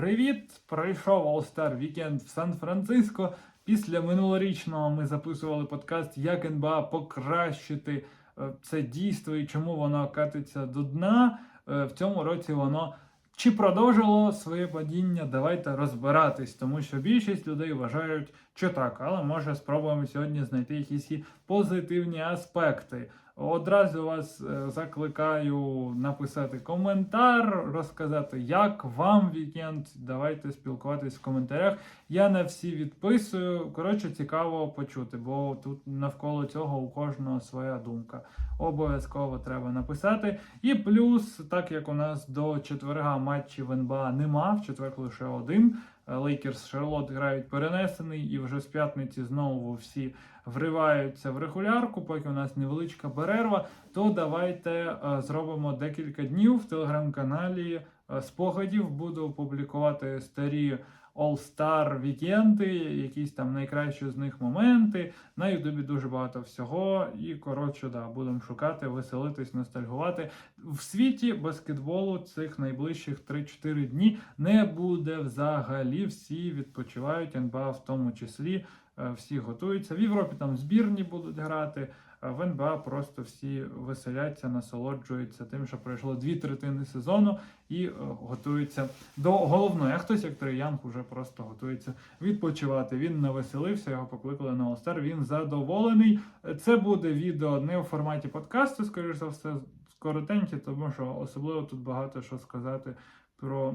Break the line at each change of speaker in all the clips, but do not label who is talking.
Привіт! Пройшов All-Star Weekend в Сан-Франциско. Після минулорічного ми записували подкаст Як НБА покращити е, це дійство і чому воно катиться до дна. Е, В цьому році воно чи продовжило своє падіння? Давайте розбиратись, тому що більшість людей вважають, що так, але може спробуємо сьогодні знайти якісь позитивні аспекти. Одразу вас е, закликаю написати коментар, розказати, як вам вікенд. Давайте спілкуватись в коментарях. Я на всі відписую. Коротше, цікаво почути, бо тут навколо цього у кожного своя думка. Обов'язково треба написати. І плюс, так як у нас до четверга матчів НБА нема, в четвер лише один. Лейкерс Шарлот грають перенесений, і вже з п'ятниці знову всі вриваються в регулярку, поки у нас невеличка перерва, то давайте е, зробимо декілька днів в телеграм-каналі е, спогадів. Буду публікувати старі All-Star вікенди, якісь там найкращі з них моменти. На Ютубі дуже багато всього. І коротше, да, будемо шукати, веселитись, ностальгувати. В світі баскетболу цих найближчих 3-4 дні не буде взагалі. Всі відпочивають, НБА в тому числі. Е, Всі готуються. В Європі там збірні будуть грати. В НБА просто всі веселяться, насолоджуються тим, що пройшло дві третини сезону і е, готуються до головної. А хтось, як Янг, уже просто готується відпочивати. Він навеселився, його покликали на All-Star, Він задоволений. Це буде відео не у форматі подкасту, скоріш за все, коротеньке, тому що особливо тут багато що сказати про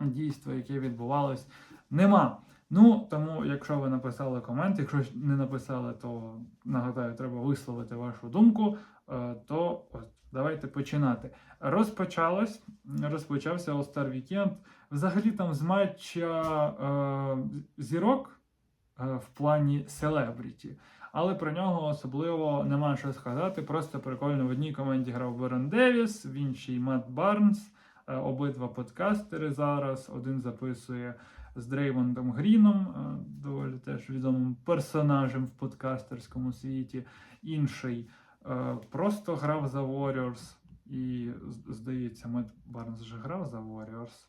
дійство, яке відбувалось, нема. Ну, тому, якщо ви написали комент, якщо не написали, то нагадаю, треба висловити вашу думку. е, То от, давайте починати. Розпочалось, розпочався All-Star Weekend. Взагалі там з матча е, зірок е, в плані селебріті. Але про нього особливо нема що сказати. Просто прикольно в одній команді грав Берен Девіс, в іншій Мат Барнс. Е, Обидва подкастери зараз. Один записує з Дреймондом Гріном, е, доволі теж відомим персонажем в подкастерському світі. Інший е, просто грав за Warriors. І здається, Мет Барнс вже грав за Warriors.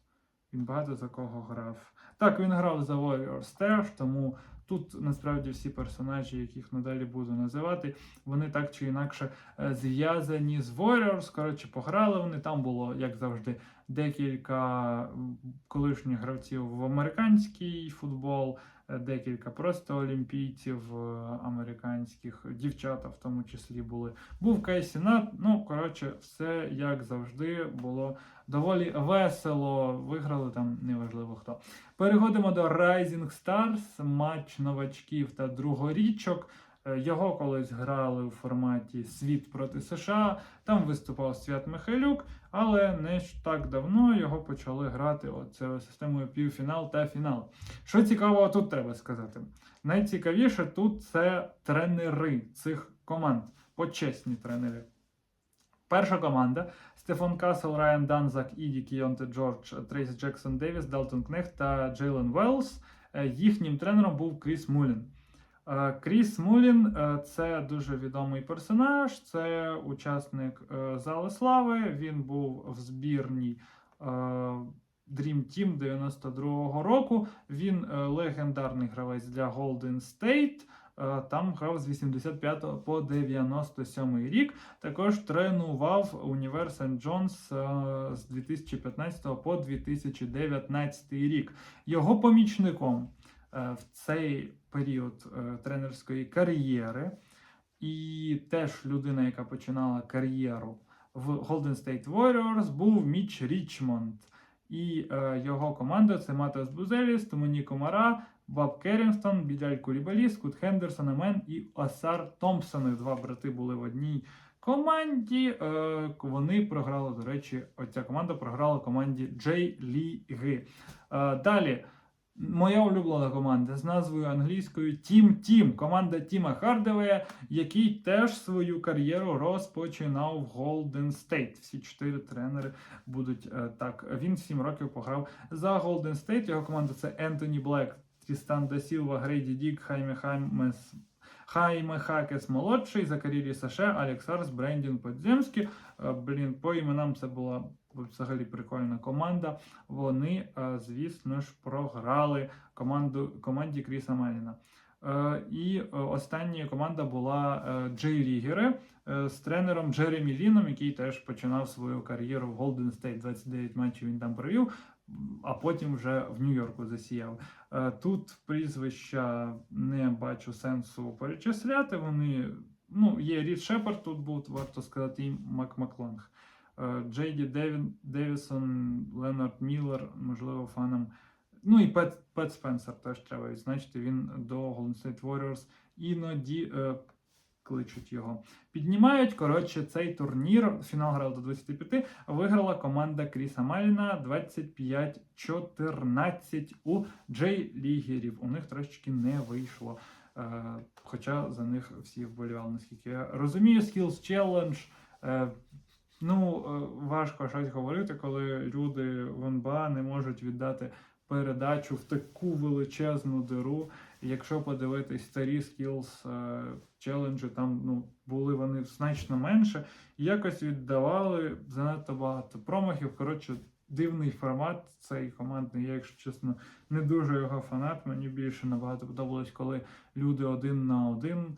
Він багато за кого грав. Так, він грав за Warriors теж, тому тут насправді всі персонажі, яких надалі буду називати, вони так чи інакше е, зв'язані з Warriors. Коротше, пограли вони. Там було, як завжди, декілька колишніх гравців в американський футбол, е, декілька просто олімпійців е, американських, дівчата в тому числі були. Був Кейсі Нат. Ну, коротше, все як завжди було доволі весело. Виграли там неважливо хто. Переходимо до Rising Stars, матч новачків та другорічок. Е, Його колись грали у форматі Світ проти США. Там виступав Свят Михайлюк, але не ж так давно його почали грати оце системою півфінал та фінал. Що цікавого тут треба сказати? Найцікавіше тут це тренери цих команд, почесні тренери. Перша команда Стефан Касл, Райан Данзак, Іді Кіонте Джордж, Трейс Джексон Девіс, Далтон Кнехт та Джейлен Велс. Е, Їхнім тренером був Кріс Мулін. Е, Кріс Мулін е, це дуже відомий персонаж, це учасник е, Зали Слави. Він був в збірній Dream Team 92-го року. Він легендарний гравець для Golden State. Там грав з 85 по 97 рік. Також тренував універ Джонс з 2015 по 2019 рік. Його помічником в цей період е, тренерської кар'єри, і теж людина, яка починала кар'єру в Golden State Warriors, був Міч Річмонд. І е, його команда це Матас Бузеліс, Томоні Комара, Баб Керрінгстон, Біляль Кулібалі, Скут Хендерсон, Амен і Осар Томпсон. Два брати були в одній команді. Е, вони програли, до речі, оця команда програла команді Джей Ліги. Е, далі. Моя улюблена команда з назвою англійською Team Team. Команда Тіма Хардевея, який теж свою кар'єру розпочинав в Golden State. Всі чотири тренери будуть е, так. Він 7 років пограв за Golden State. Його команда це Ентоні Блек, Трістан Дасілва, Грейді Дік, Хаймі Хаймес. Хайме Хакес молодший, Закарілі Саше, Алекс Арс, Брендін Подземський. Е, Блін, по іменам це була взагалі прикольна команда. Вони, е, звісно ж, програли команду, команді Кріса Меліна. Е, І е, остання команда була Джей Рігери е, з тренером Джеремі Ліном, який теж починав свою кар'єру в Golden State. 29 матчів він там провів, а потім вже в Нью-Йорку засіяв. Тут прізвища не бачу сенсу перечисляти. Вони ну, є Рід Шепард, тут був, варто сказати, і Мак Маклонг. Е, Джейді Девісон, Ленард Міллер, можливо, фанам. Ну і Пет, Пет Спенсер теж треба відзначити. Він до Golden State Warriors іноді е, кличуть його. Піднімають. Коротше, цей турнір, фінал грав до 25, виграла команда Кріса Маліна 25-14 у Джей Лігерів. У них трошечки не вийшло. Е, хоча за них всі вболівали, наскільки я розумію. Skills Challenge. Е, ну, е, важко щось говорити, коли люди в НБА не можуть віддати передачу в таку величезну диру. Якщо подивитись старі skills е, челенджі, там ну, були вони значно менше, якось віддавали занадто багато промахів. Коротше, дивний формат цей командний. Я, якщо чесно, не дуже його фанат. Мені більше набагато подобалось, коли люди один на один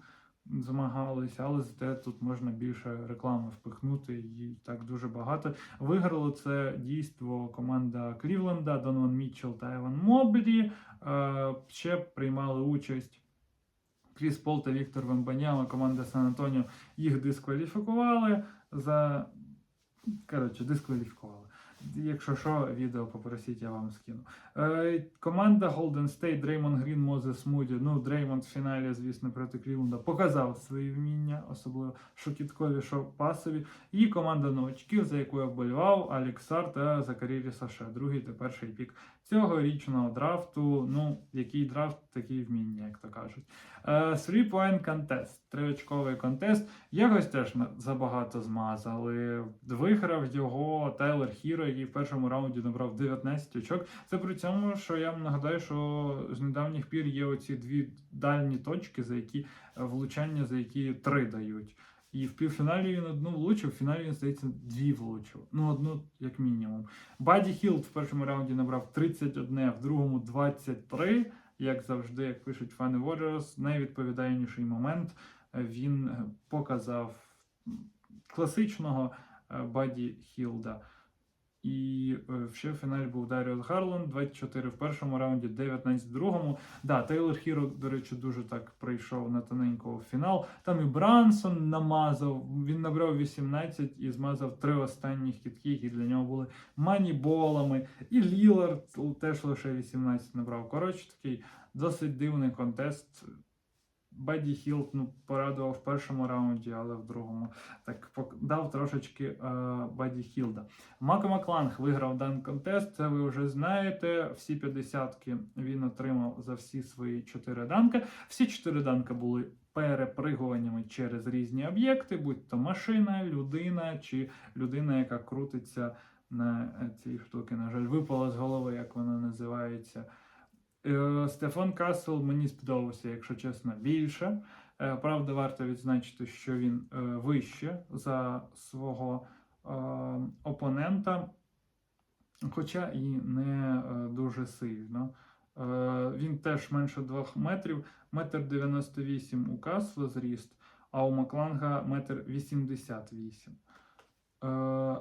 змагалися, але зате тут можна більше реклами впихнути і так дуже багато. Виграло це дійство команда Клівленда, Донован Мітчелл та Еван Моблі. Е, Ще приймали участь. Кріс Пол та Віктор Вембаняма, команда Сан Антоніо їх дискваліфікували за. Коротше, дискваліфікували. Якщо що, відео попросіть, я вам скину. Е, команда Golden State, Дреймон Грін, Мозес Муді. Ну, Дреймонд в фіналі, звісно, проти Клівленда показав свої вміння, особливо що кіткові, що пасові. І команда новачків, за яку я вболівав, Аліксар та Закарірі Саше. Другий та перший пік цьогорічного драфту. Ну, який драфт, такі вміння, як то кажуть. Е, Three Point Contest, триочковий контест. Якось теж забагато змазали. Виграв його Тайлер Хіро, який в першому раунді набрав 19 очок. Це при цьому, що я вам нагадаю, що з недавніх пір є оці дві дальні точки, за які е, влучання, за які три дають. І в півфіналі він одну влучив, в фіналі він, здається, дві влучив. Ну, одну, як мінімум. Баді Хілд в першому раунді набрав 31, в другому 23. Як завжди, як пишуть фани Warriors, найвідповідальніший момент е, він е, показав класичного е, Баді Хілда. І е, ще в фіналі був Даріус Гарланд, 24 в першому раунді, 19 в другому. Да, Тейлор Хіро, до речі, дуже так прийшов на тоненько в фінал. Там і Брансон намазав, він набрав 18 і змазав три останніх кітки, які для нього були маніболами. І Лілард теж лише 18 набрав. Коротше, такий досить дивний контест. Баді Хілд ну, порадував в першому раунді, але в другому так дав трошечки е, Баді Хілда. Мако Макланг виграв дан контест. Це ви вже знаєте. Всі 50-ки він отримав за всі свої 4 данки. Всі 4 данки були перепригуваннями через різні об'єкти, будь то машина, людина чи людина, яка крутиться на е, цій штуки. На жаль, випала з голови, як вона називається. Е, Стефан Касл мені сподобався, якщо чесно, більше. Е, Правда, варто відзначити, що він е, вище за свого опонента, хоча і не дуже сильно. Він теж менше 2 метрів, метр 98 у Касла зріст, а у Макланга метр 88. Е,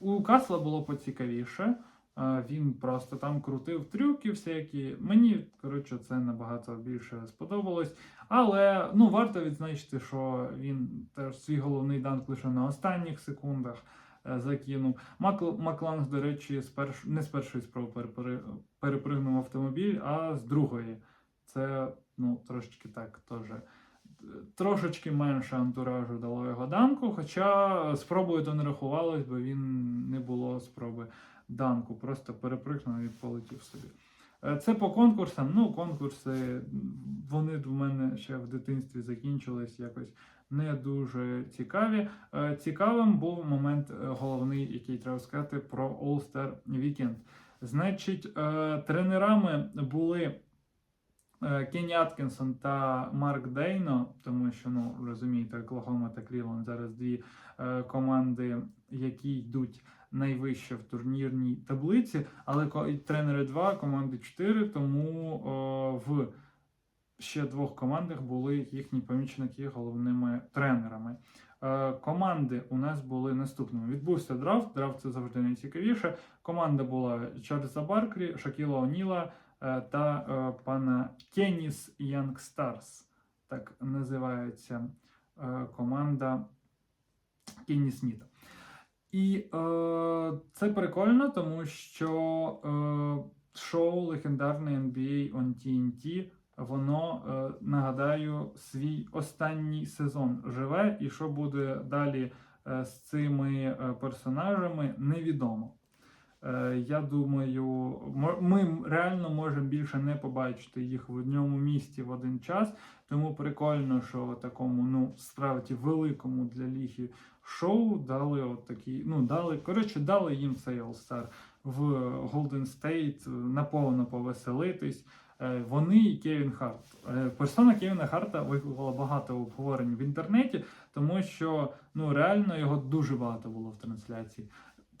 У Касла було поцікавіше. Він просто там крутив трюки всякі. Мені, коротше, це набагато більше сподобалось. Але ну, варто відзначити, що він теж свій головний данк лише на останніх секундах е, закинув. Макл, Макланг, до речі, з перш... не з першої спроби перепри... перепригнув автомобіль, а з другої. Це ну, трошечки так теж. е, Трошечки менше антуражу дало його данку, хоча спробою то не рахувалось, бо він не було спроби данку, просто переприкнув і полетів собі. Е, Це по конкурсам. Ну, конкурси вони в мене ще в дитинстві закінчились якось не дуже цікаві. Е, Цікавим був момент е, головний, який треба сказати про All-Star Weekend. Значить, тренерами були Кенні Аткінсон та Марк Дейно, тому що, ну, розумієте, Оклахома та Клівленд зараз дві е, команди, які йдуть найвище в турнірній таблиці, але тренери 2, команди 4, тому о, в ще двох командах були їхні помічники головними тренерами. Е, Команди у нас були наступними. Відбувся драфт. Драфт це завжди найцікавіше. Команда була Чарльза Баркрі, Шакіла Оніла е, та е, пана Кеніс Янг Старс. Так називається е, команда Кенні Сміта. І е, це прикольно, тому що е, шоу легендарне NBA on TNT, воно, е, нагадаю, свій останній сезон живе, і що буде далі е, з цими е, персонажами, невідомо. Е, Я думаю, ми реально можемо більше не побачити їх в одному місті в один час. Тому прикольно, що такому, ну, справді великому для ліги шоу дали от такі, ну, дали, коротше, дали їм цей All-Star в Golden State наповно повеселитись. Е, Вони і Кевін Харт. Е, Персона Кевіна Харта викликала багато обговорень в інтернеті, тому що ну реально його дуже багато було в трансляції.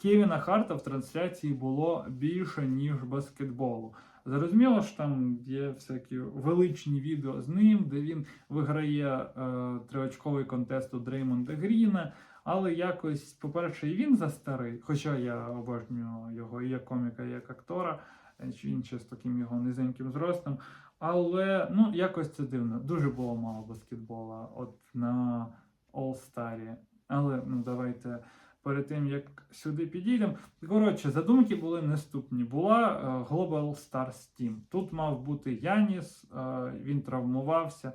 Кевіна Харта в трансляції було більше, ніж баскетболу. Зрозуміло що там є всякі величні відео з ним, де він виграє е, триочковий контест у Дреймонда Гріна. Але якось, по-перше, і він застарий, хоча я обожнюю його і як коміка, і як актора, е, чи він ще з таким його низеньким зростом. Але ну, якось це дивно. Дуже було мало баскетбола от на All-Старі. Але ну, давайте перед тим, як сюди підійдемо. Коротше, задумки були наступні. Була е, Global Stars Team. Тут мав бути Яніс, е, він травмувався.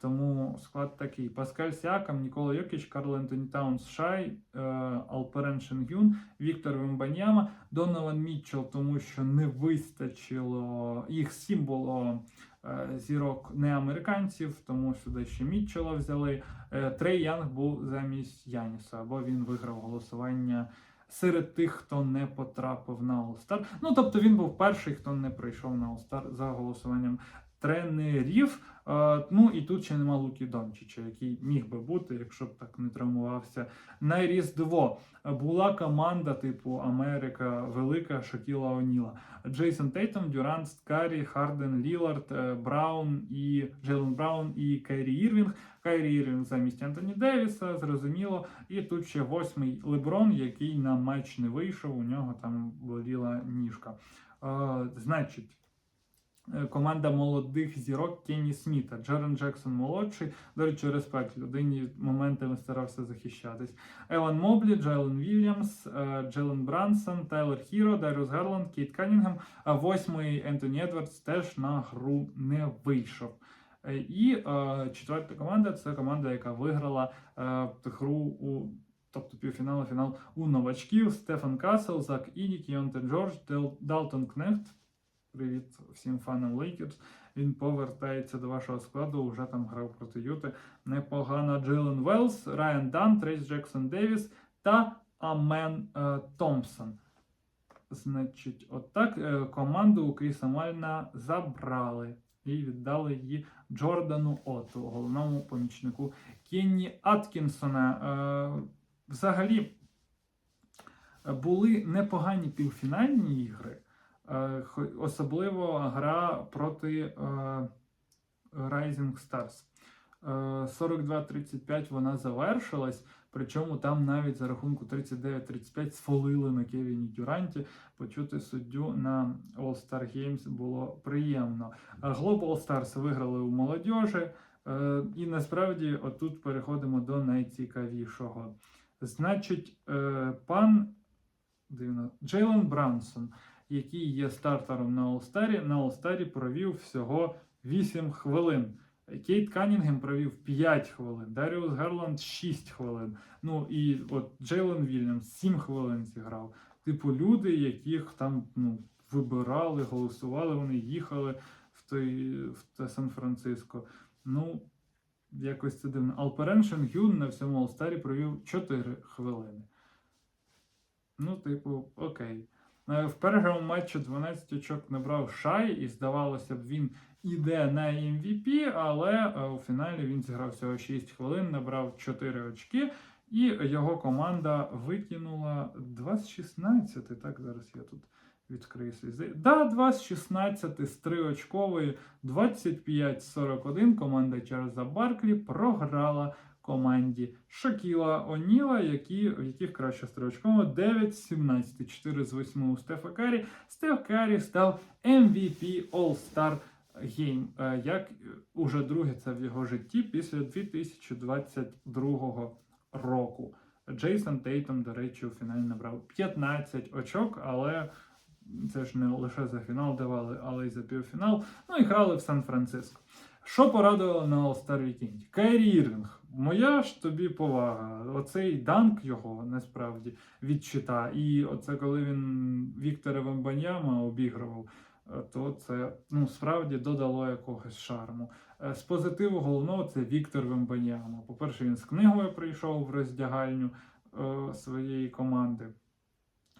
Тому склад такий: Паскаль Сіакам, Нікола Йокіч, Карл Ентоні Таунс Шай, е, Алперен Шенгюн, Віктор Вембаньяма, Донован Мітчелл, тому що не вистачило. Їх сім було зірок не американців, тому сюди ще Мітчела взяли. Е, Трей Янг був замість Яніса, або він виграв голосування. Серед тих, хто не потрапив на All-Star. Ну, тобто він був перший, хто не прийшов на All-Star за голосуванням тренерів. Е, ну і тут ще нема Луки Дончича, який міг би бути, якщо б так не травмувався. На Різдво була команда типу Америка Велика Шакіла Оніла. Джейсон Тейтом, Дюрант, Карі, Харден, Лілард, е, Браун і Джейлен Браун і Кайрі Ірвінг. Кайрі Ірвінг замість Антоні Девіса, зрозуміло. І тут ще восьмий Леброн, який на матч не вийшов. У нього там боліла ніжка. Е, значить. Е, Команда молодих зірок Кенні Сміта, Джерен Джексон молодший. До речі, респект людині моментами старався захищатись. Елан Моблі, Джейлен Вільямс, е, Джелен Брансон, Тайлер Хіро, Даріус Гарланд, Кейт Канінгем. А восьмий Ентоні Едвардс теж на гру не вийшов. Е, І четверта команда це команда, яка виграла гру у. Тобто півфінал, фінал у новачків Стефан Касел, Зак Іді, Кіонте Джордж, Далтон Кнехт. Привіт всім фанам Лейкерс. Він повертається до вашого складу. Вже там грав проти Юти. Непогано Джилен Велс, Райан Дан, Трейс Джексон Девіс та Амен е, Томпсон. Значить, отак е, команду у Кріса Мальна забрали і віддали її Джордану Оту, головному помічнику Кенні Аткінсона. Е, взагалі були непогані півфінальні ігри. Е, Особливо гра проти е, Rising Stars. Е, 42-35 вона завершилась, причому там навіть за рахунку 39-35 сфолили на Кевіні Дюранті. Почути суддю на All-Star Games було приємно. Global Stars виграли у молодіжі. Е, І насправді отут переходимо до найцікавішого. Значить, е, пан дивно, Джейлен Брансон, який є стартером на All-Star, на All-Star провів всього 8 хвилин. Кейт Канінгем провів 5 хвилин, Даріус Гарланд 6 хвилин. Ну і от Джейлен Вільямс 7 хвилин зіграв. Типу, люди, яких там ну, вибирали, голосували, вони їхали в той в те Сан-Франциско. Ну, якось це дивно. Алперен Шенгюн на всьому All-Star провів 4 хвилини. Ну, типу, окей. Е, В першому матчі 12 очок набрав Шай, і здавалося б, він іде на MVP, але е, у фіналі він зіграв всього 6 хвилин, набрав 4 очки. І його команда викинула 2 з 16. Так, зараз я тут відкрию зай- Да, 2 з 16 з 3 очкової 25-41 команда Чарльза Барклі програла команді Шакіла Оніла, які, яких краще з триочково 9 з 17, 4 з 8 у Стефа Карі. Стеф Карі став MVP All-Star Game, е, як уже друге це в його житті після 2022 року. Джейсон Тейтом, до речі, у фіналі набрав 15 очок, але це ж не лише за фінал давали, але й за півфінал. Ну і грали в Сан-Франциско. Що порадувало на All-Star Weekend? Кайрі Ірвінг. Моя ж тобі повага. Оцей данк його насправді відчита. І оце коли він Віктора Вембаньяма обігрував, е, то це ну, справді додало якогось шарму. Е, З позитиву головного це Віктор Вембаньяма. По-перше, він з книгою прийшов в роздягальню е, своєї команди.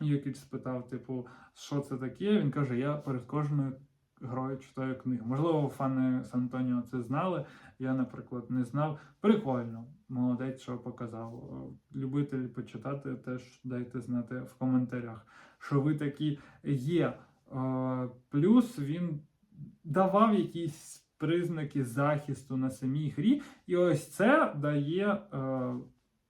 Йокіч спитав, типу, що це таке? Він каже: я перед кожною грою читаю книгу. Можливо, фани Сан Антоніо це знали. Я, наприклад, не знав. Прикольно, молодець, що показав. Е, Любителі почитати, теж дайте знати в коментарях, що ви такі є. Е, Плюс він давав якісь признаки захисту на самій грі, і ось це дає е,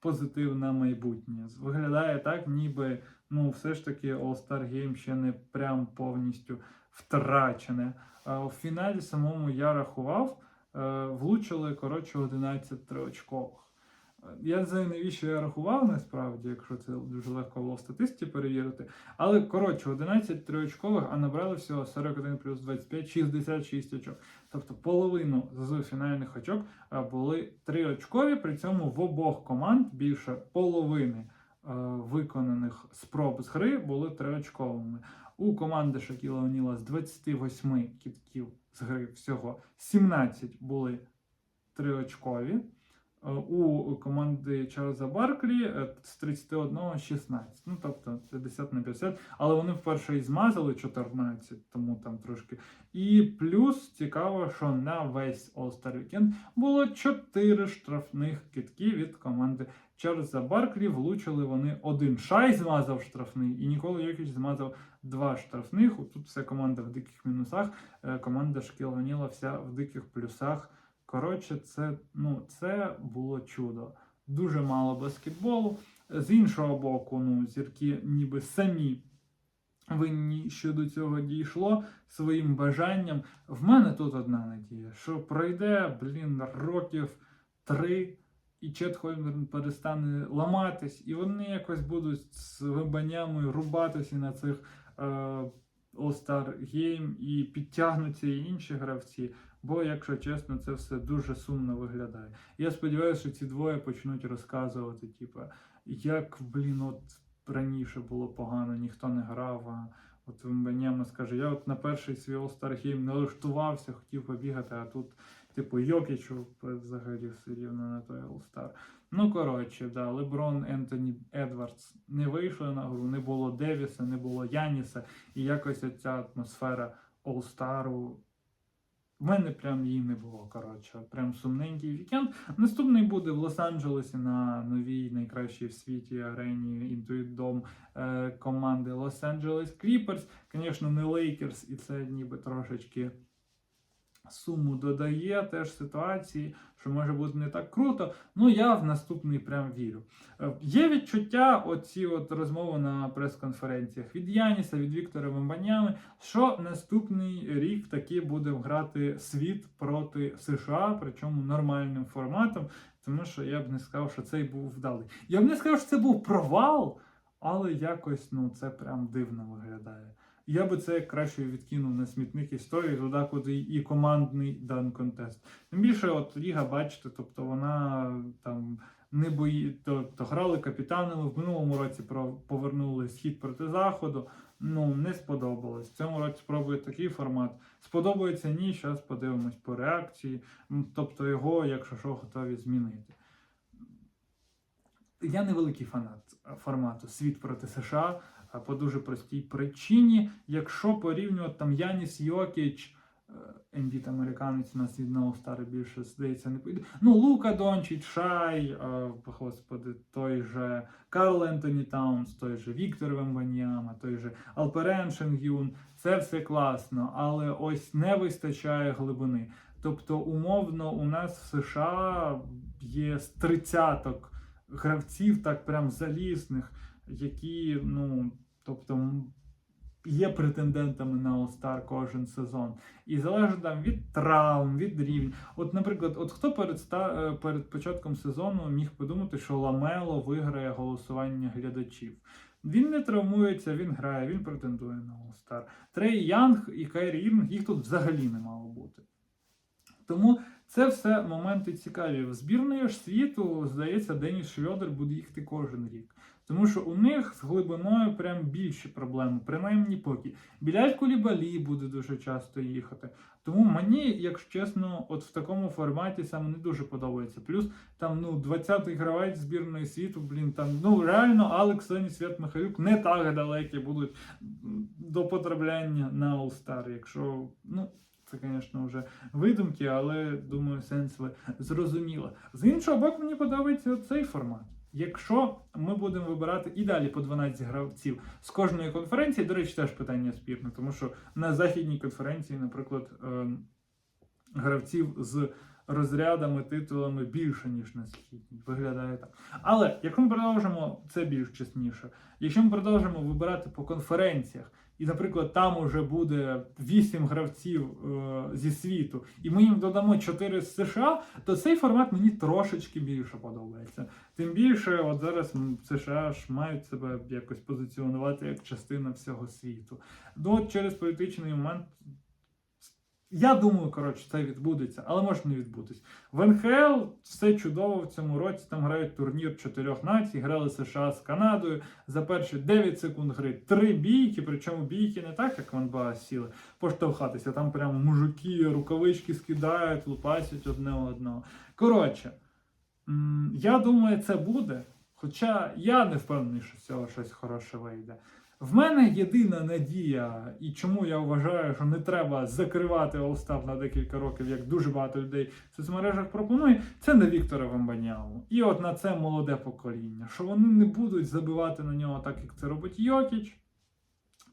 позитив на майбутнє. Виглядає так, ніби ну, все ж таки All-Star Game ще не прям повністю втрачене. У фіналі самому я рахував, е, влучили коротше 11 триочкових. Е, Я не знаю, навіщо я рахував насправді, якщо це дуже легко було в статисті перевірити. Але коротше, 11 триочкових, а набрали всього 41 плюс 25, 66 очок. Тобто половину з фінальних очок е, були триочкові, при цьому в обох команд більше половини виконаних спроб з гри були триочковими. У команди Шакіла Оніла з 28 кітків з гри всього 17 були триочкові. Е, У команди Чарльза Барклі е, з 31 16. Ну, тобто 50 на 50. Але вони вперше і змазали 14, тому там трошки. І плюс цікаво, що на весь All-Star Weekend було 4 штрафних китки від команди Чарльза Барклі. Влучили вони один шай, змазав штрафний, і Нікола Йокіч змазав два штрафних. Тут вся команда в диких мінусах. е, Команда Шкіл Ваніла вся в диких плюсах. Коротше, це, ну, це було чудо. Дуже мало баскетболу. З іншого боку, ну, зірки ніби самі винні, що до цього дійшло своїм бажанням. В мене тут одна надія, що пройде, блін, років три, і Чет Хольмгрен перестане ламатись, і вони якось будуть з вибаннями рубатися на цих е, All-Star Game і підтягнуться і інші гравці. Бо, якщо чесно, це все дуже сумно виглядає. Я сподіваюся, що ці двоє почнуть розказувати, типу, як, блін, от раніше було погано, ніхто не грав. А от Вембаньяма скаже, я от на перший свій All-Star Game налаштувався, хотів побігати, а тут, типу, Йокічу взагалі все рівно на той All-Star. Ну, коротше, да, Леброн, Ентоні Едвардс не вийшли на гру, не було Девіса, не було Яніса, і якось ця атмосфера All-Star в мене прям її не було. Коротше, прям сумненький вікенд. Наступний буде в Лос-Анджелесі на новій найкращій в світі арені Intuit Dome е, команди Лос-Анджелес Кріперс. Звісно, не Лейкерс, і це ніби трошечки суму додає теж ситуації, що може бути не так круто. Ну я в наступний прям вірю. Е, Є відчуття, оці от розмови на прес-конференціях від Яніса, від Віктора Вембанями, що наступний рік таки буде грати світ проти США, причому нормальним форматом, тому що я б не сказав, що цей був вдалий. Я б не сказав, що це був провал, але якось ну це прям дивно виглядає. Я би це краще відкинув на смітник історії, туди, куди і командний дан контест. Тим більше, от ліга, бачите, тобто вона там не бої, то, то грали капітанами в минулому році повернули схід проти заходу. Ну не сподобалось. В цьому році спробують такий формат. Сподобається ні. Зараз подивимось по реакції. Тобто його, якщо що, готові змінити. Я не великий фанат е, формату Світ проти США по дуже простій причині. Якщо порівнювати там Яніс Йокіч, Ембіт американець у нас від Ноустари більше здається не поїде. Ну, Лука Дончич, Шай, е, господи, той же Карл Ентоні Таунс, той же Віктор Вембаньяма, той же Алперен Шенгюн. Це все класно, але ось не вистачає глибини. Тобто, умовно, у нас в США є з тридцяток гравців, так прям залізних, які, ну, тобто, є претендентами на All-Star кожен сезон. І залежить там від травм, від рівня. От, наприклад, от хто перед, е, перед початком сезону міг подумати, що Ламело виграє голосування глядачів. Він не травмується, він грає, він претендує на All-Star. Трей Янг і Кайрі Ірвінг, їх тут взагалі не мало бути. Тому це все моменти цікаві. В збірної ж світу, здається, Деніс Шрьодер буде їхати кожен рік. Тому що у них з глибиною прям більші проблеми, принаймні поки. Біляль Кулібалі буде дуже часто їхати. Тому мені, якщо чесно, от в такому форматі саме не дуже подобається. Плюс там ну 20-й гравець збірної світу, блін, там ну реально Алекс Лені Свят Михайлюк не так далекі будуть до потрапляння на All-Star, якщо ну. Це, звісно, вже видумки, але думаю, сенс ви зрозуміли. З іншого боку, мені подобається цей формат. Якщо ми будемо вибирати і далі по 12 гравців з кожної конференції, до речі, теж питання спірне, тому що на західній конференції, наприклад, ем, гравців з розрядами, титулами більше, ніж на східній. Виглядає так. Але якщо ми продовжимо, це більш чесніше. Якщо ми продовжимо вибирати по конференціях, і, наприклад, там уже буде 8 гравців е, зі світу, і ми їм додамо 4 з США, то цей формат мені трошечки більше подобається. Тим більше, от зараз США ж мають себе якось позиціонувати як частина всього світу. Ну, от через політичний момент. Я думаю, коротше, це відбудеться, але може не відбутись. В НХЛ все чудово в цьому році. Там грають турнір чотирьох націй, грали США з Канадою. За перші 9 секунд гри три бійки, причому бійки не так, як в НБА сіли, поштовхатися. Там прямо мужики, рукавички скидають, лупасять одне одного. Коротше, я думаю, це буде. Хоча я не впевнений, що з цього щось хороше вийде. В мене єдина надія, і чому я вважаю, що не треба закривати All-Star на декілька років, як дуже багато людей в соцмережах пропонує, це на Віктора Вембанялу. І от на це молоде покоління, що вони не будуть забивати на нього так, як це робить Йокіч,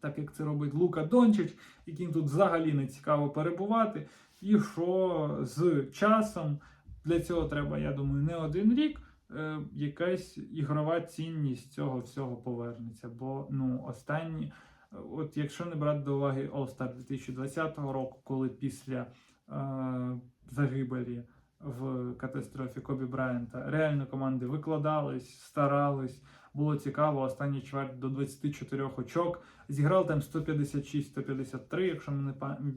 так як це робить Лука Дончич, яким тут взагалі не цікаво перебувати. І що з часом для цього треба, я думаю, не один рік. Е, Якась ігрова цінність цього всього повернеться. Бо ну останні, от якщо не брати до уваги All-Star 2020 року, коли після е, загибелі в катастрофі Кобі Брайанта реально команди викладались, старались, було цікаво. Останній чверть до 24 очок. Зіграв там 156-153, якщо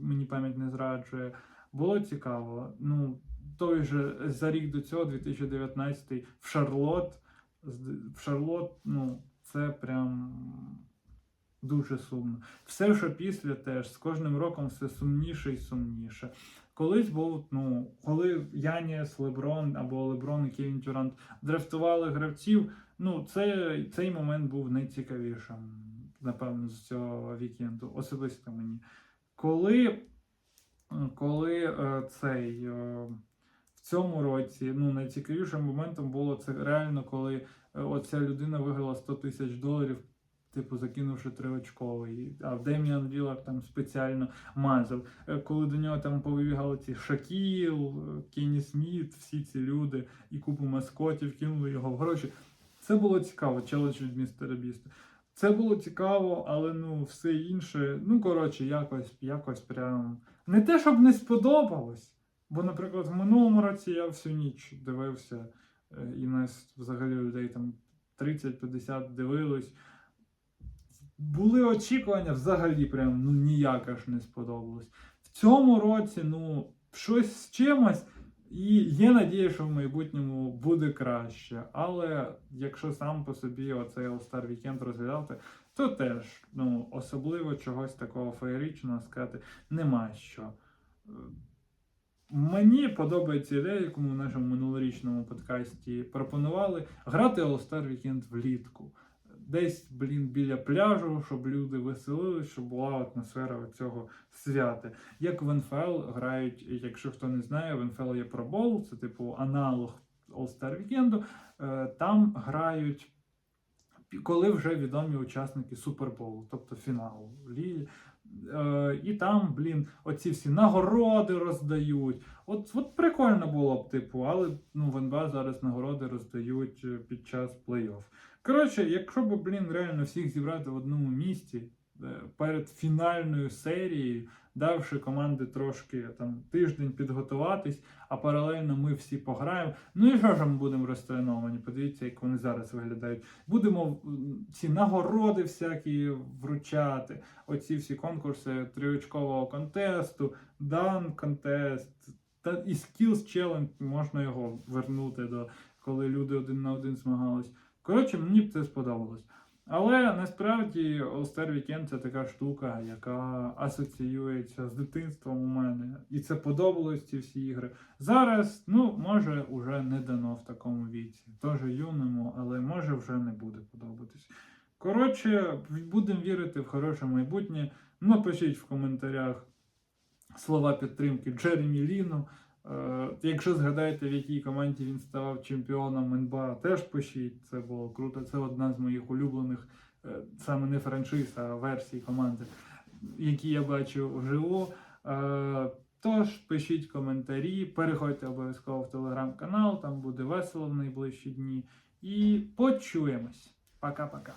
мені пам'ять не зраджує. Було цікаво. Ну, той же за рік до цього, 2019 в Шарлот. В Шарлот, ну, це прям дуже сумно. Все, що після теж, з кожним роком все сумніше і сумніше. Колись був, ну, коли Яніс, Леброн або Леброн і Кевін Тюрант драфтували гравців, ну, це, цей момент був найцікавішим, напевно, з цього вікенду, особисто мені. Коли, коли е, цей. Е, в цьому році ну, найцікавішим моментом було це реально, коли е, оця людина виграла 100 тисяч доларів, типу закинувши триочковий. А в Деміан Лілар там спеціально мазав. Е, Коли до нього там повибігали ці Шакіл, е, Кенні Сміт, всі ці люди і купу маскотів кинули його в гроші. Це було цікаво, челендж від містера Біста. Це було цікаво, але ну все інше, ну коротше, якось, якось прям не те, щоб не сподобалось. Бо, наприклад, в минулому році я всю ніч дивився, е, і нас взагалі людей там 30-50 дивились. Були очікування взагалі прям ну ніяк аж не сподобалось. В цьому році, ну, щось з чимось, і є надія, що в майбутньому буде краще. Але якщо сам по собі оцей All-Star Weekend розглядати, то теж ну, особливо чогось такого феєричного сказати нема що. Мені подобається ідея, яку ми в нашому минулорічному подкасті пропонували, грати All-Star Weekend влітку. десь, блін, біля пляжу, щоб люди веселились, щоб була атмосфера цього свята. Як в НФЛ грають, якщо хто не знає, в НФЛ є пробол, це типу аналог All-Star Вікенду. Там грають, коли вже відомі учасники Суперболу, тобто фіналу. Е, І там, блін, оці всі нагороди роздають. От, от прикольно було б, типу, але ну, в НБА зараз нагороди роздають е, під час плей-офф. Коротше, якщо б, блін, реально всіх зібрати в одному місці е, перед фінальною серією, давши команди трошки там тиждень підготуватись, а паралельно ми всі пограємо. Ну і що ж ми будемо розтреновані? Подивіться, як вони зараз виглядають. Будемо ці нагороди всякі вручати, оці всі конкурси триочкового контесту, дан контест, та і Skills Challenge можна його вернути до коли люди один на один змагались. Коротше, мені б це сподобалось. Але насправді All-Star Weekend це така штука, яка асоціюється з дитинством у мене. І це подобалось ці всі ігри. Зараз, ну, може, уже не дано в такому віці. Теж юному, але може вже не буде подобатись. Коротше, будемо вірити в хороше майбутнє. Напишіть в коментарях слова підтримки Джеремі Ліну. Е, Якщо згадаєте, в якій команді він ставав чемпіоном НБА, теж пишіть. Це було круто. Це одна з моїх улюблених, е, саме не франшиз, а версій команди, які я бачу вживу. Е, Тож пишіть коментарі, переходьте обов'язково в телеграм-канал, там буде весело в найближчі дні. І почуємось. Пока-пока.